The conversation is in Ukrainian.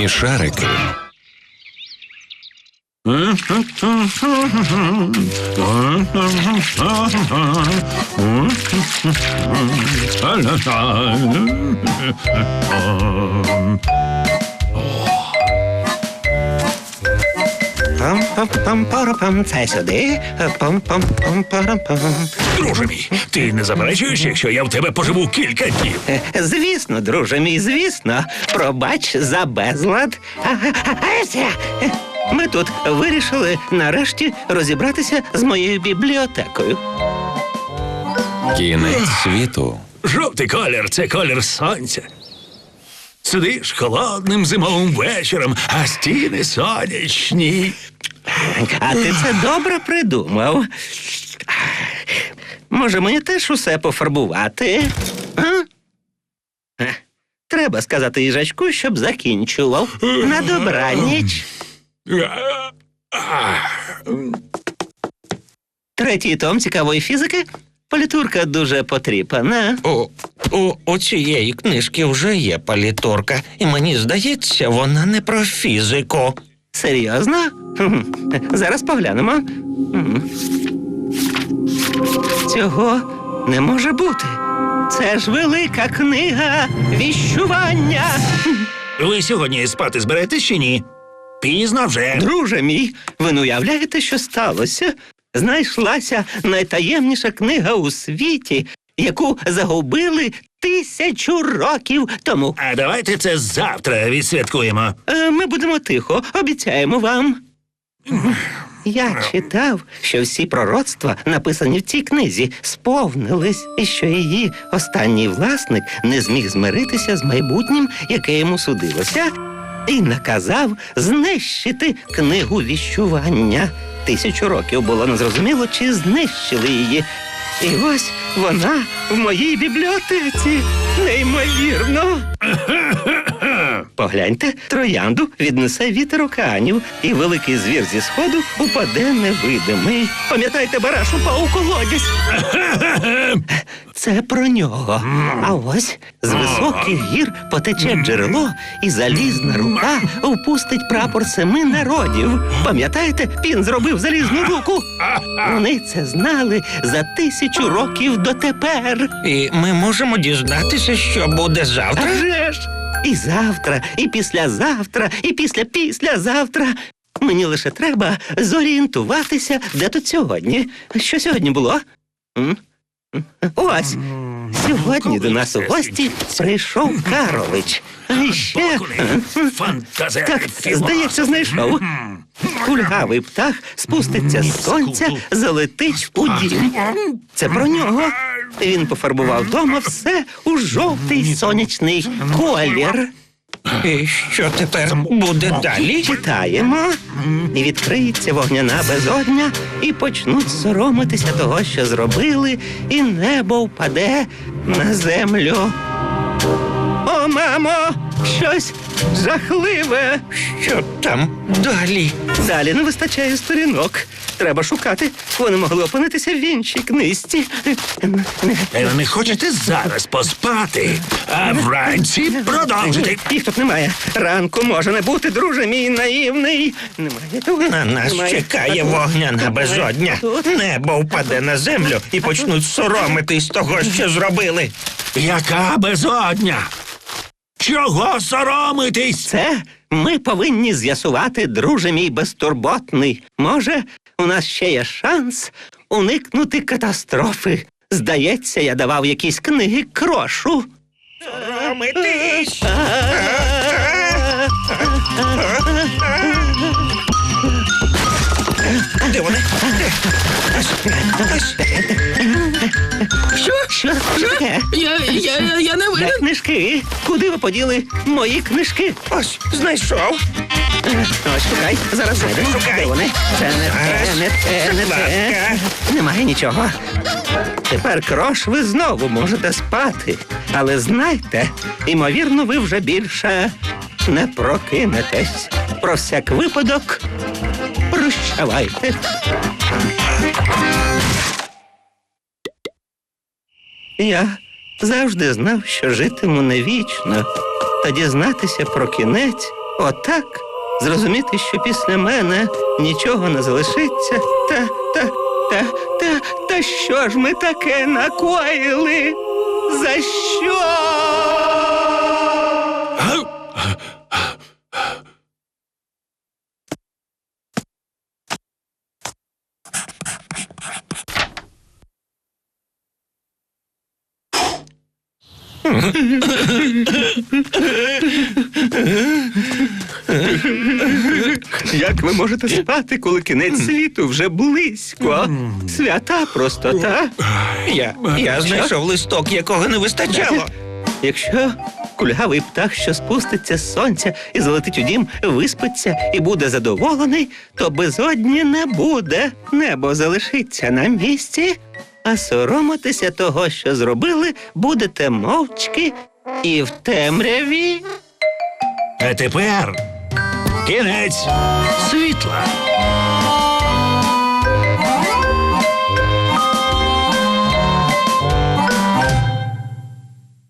Смішарики. Це сюди. Друже мій, ти не заперечуєш, якщо я в тебе поживу кілька днів. Е, Звісно, друже мій, звісно. Пробач за безлад. Е, Ми тут вирішили нарешті розібратися з моєю бібліотекою. Кінець світу. Жовтий колір це колір сонця. Сидиш холодним зимовим вечором, а стіни сонячні. А ти це добре придумав. Може, мені теж усе пофарбувати? А? Е, Треба сказати їжачку, щоб закінчував. На добраніч. Третій том цікавої фізики. Політурка дуже потріпана. У, у, у цієї книжки вже є палітурка, і мені здається, вона не про фізику. Серйозно? Зараз поглянемо. Цього не може бути. Це ж велика книга віщування. Ви сьогодні спати зберетесь чи ні? Пізно вже. Друже мій, ви не уявляєте, що сталося? Знайшлася найтаємніша книга у світі, яку загубили тисячу років тому. А давайте це завтра відсвяткуємо. Е, Ми будемо тихо, обіцяємо вам. Я читав, що всі пророцтва, написані в цій книзі, сповнились, і що її останній власник не зміг змиритися з майбутнім, яке йому судилося, і наказав знищити книгу віщування. Тисячу років було незрозуміло, чи знищили її. І ось вона в моїй бібліотеці. Неймовірно. Погляньте, троянду віднесе вітер океанів, і великий звір зі сходу упаде невидимий. Пам'ятайте, бараш упав у колодязь. Це про нього. А ось з високих гір потече джерело, і залізна рука впустить прапор семи народів. Пам'ятаєте, він зробив залізну руку. Вони це знали за тисячу років дотепер. І ми можемо дізнатися, що буде А завтра. вже ж! І завтра, і післязавтра, і після післязавтра. Мені лише треба зорієнтуватися, де тут сьогодні. Що сьогодні було? М? Ось. Сьогодні до нас у гості прийшов Каролич. А ще. Так, здається, знайшов. Кульгавий птах спуститься з сонця, залетить у дім. Це про нього. Він пофарбував вдома все у жовтий сонячний колір. І що тепер буде далі? Читаємо, і відкриється вогняна безодня, і почнуть соромитися того, що зробили, і небо впаде на землю. О, мамо, щось жахливе. Що там далі? Далі не вистачає сторінок. Треба шукати. Вони могли опинитися в іншій книжці. Ви не хочете зараз поспати, а вранці продовжити. Їх тут немає. Ранку може не бути, друже мій наївний. Немає тут. На нас Немає. чекає вогняна безодня. Небо впаде на землю і почнуть соромитись того, що зробили. Яка безодня? Чого соромитись? Це ми повинні з'ясувати, друже мій безтурботний. Може, у нас ще є шанс уникнути катастрофи. Здається, я давав якісь книги крошу. Соромитись. Де вони? Де? Ось, ось. Що? Що? Що таке? Я, я, я не Де винен. книжки? Куди ви поділи мої книжки? Ось, знайшов. Ось шукай, зараз знайдемо. Шукай. Де вони? Це не те, не те, не те. Немає нічого. Тепер крош ви знову можете спати. Але знайте, імовірно, ви вже більше не прокинетесь. Про всяк випадок прощавайте. Я завжди знав, що житиму не вічно, та дізнатися про кінець Отак зрозуміти, що після мене нічого не залишиться. Та, та, та, та, та що ж ми таке накоїли? За що? Як ви можете спати, коли кінець світу вже близько? Свята простота. Я, я знайшов листок, якого не вистачало. Якщо кульгавий птах, що спуститься з сонця і залетить у дім, виспиться і буде задоволений, то безодні не буде. Небо залишиться на місці, а соромитися того, що зробили, будете мовчки і в темряві. А тепер кінець світла.